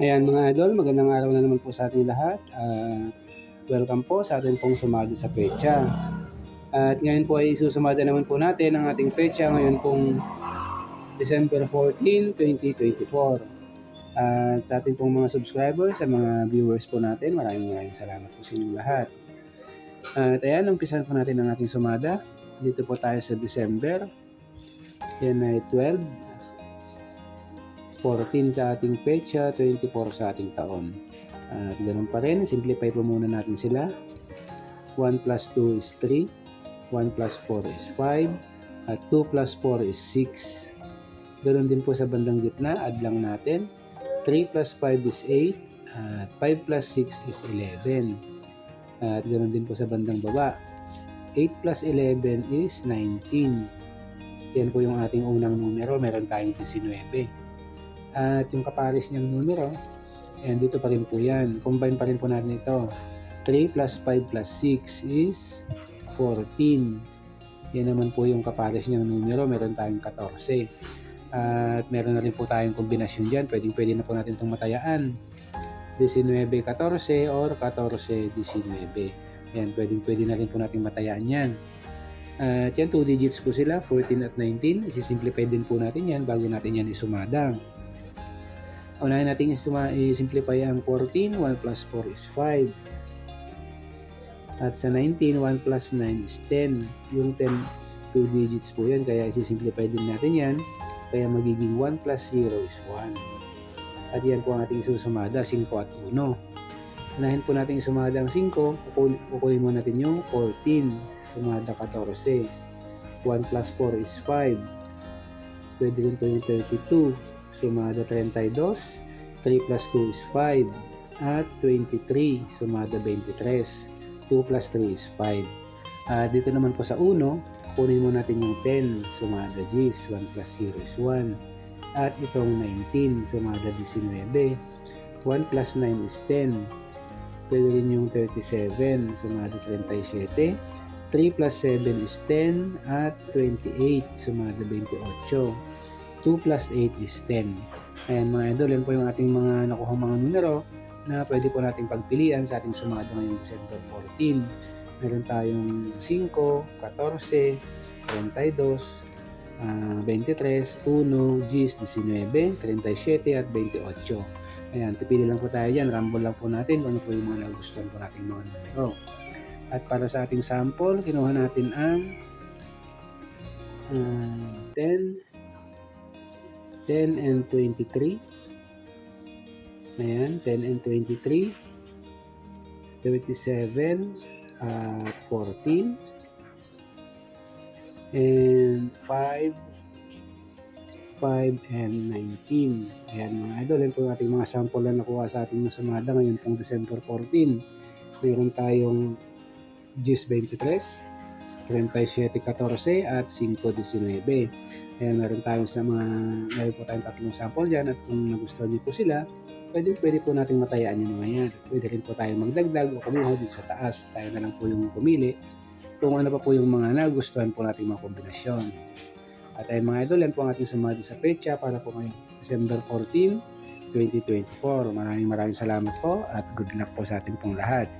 Ayan mga idol, magandang araw na naman po sa ating lahat. Ah, welcome po sa ating pong sumada sa pecha. At ngayon po ay susumada naman po natin ang ating pecha ngayon pong December 14, 2024. At sa ating pong mga subscribers, sa mga viewers po natin, maraming maraming salamat po sa inyong lahat. At ayan, umpisan po natin ang ating sumada. Dito po tayo sa December. Yan ay 12, 14 sa ating pecha, 24 sa ating taon. At ganun pa rin, simplify po muna natin sila. 1 plus 2 is 3, 1 plus 4 is 5, at 2 plus 4 is 6. Ganun din po sa bandang gitna, add lang natin. 3 plus 5 is 8, at 5 plus 6 is 11. At ganun din po sa bandang baba. 8 plus 11 is 19. Yan po yung ating unang numero, meron tayong 19. At yung kapares niyang numero, and dito pa rin po yan. Combine pa rin po natin ito. 3 plus 5 plus 6 is 14. Yan naman po yung kapares niyang numero. Meron tayong 14. At meron na rin po tayong kombinasyon dyan. Pwede, pwede na po natin itong matayaan. 19-14 or 14-19. Yan, pwede, pwede na rin po natin matayaan yan. At yan, 2 digits po sila, 14 at 19. Isisimplify din po natin yan bago natin yan isumada. Unahin natin i-simplify ang 14. 1 plus 4 is 5. At sa 19, 1 plus 9 is 10. Yung 10, 2 digits po yan. Kaya isi-simplify din natin yan. Kaya magiging 1 plus 0 is 1. At yan po ang ating isusumada, 5 at 1. Unahin po natin isumada ang 5. Kukunin, kukunin mo natin yung 14. Sumada 14. 1 plus 4 is 5. Pwede rin po yung 32. Sumada 32. 3 plus 2 is 5. At 23. Sumada 23. 2 plus 3 is 5. At dito naman po sa 1, kunin mo natin yung 10. Sumada G's. 1 plus 0 is 1. At itong 19. Sumada 19. 1 plus 9 is 10. Pwede rin yung 37. Sumada 37. 3 plus 7 is 10 at 28 sumada 28 2 plus 8 is 10 ayan mga idol yan po yung ating mga nakuha mga numero na pwede po nating pagpilian sa ating sumada ngayong December 14 meron tayong 5 14 32 uh, 23 1 G's 19 37 at 28 ayan pipili lang po tayo dyan. Rumble lang po natin kung ano po yung mga nagustuhan po nating mga numero. At para sa ating sample, kinuha natin ang uh, 10, 10 and 23. Ayan, 10 and 23. 37 at 14. And 5, 5 and 19. Ayan mga idol, yan po ating mga sample na nakuha sa ating nasumada ngayon pong December 14. Mayroon tayong 10-23, 37-14 at 5-19. Ayan, meron tayong sa mga, meron po tayong tatlong sample dyan at kung nagustuhan niyo po sila, pwede, pwede po nating matayaan yung mga yan. Pwede rin po tayong magdagdag o kumuha dito sa taas. Tayo na lang po yung pumili kung ano pa po yung mga nagustuhan po nating mga kombinasyon. At ay mga idol, yan po ang ating sumali sa pecha para po ngayong December 14, 2024. Maraming maraming salamat po at good luck po sa ating pong lahat.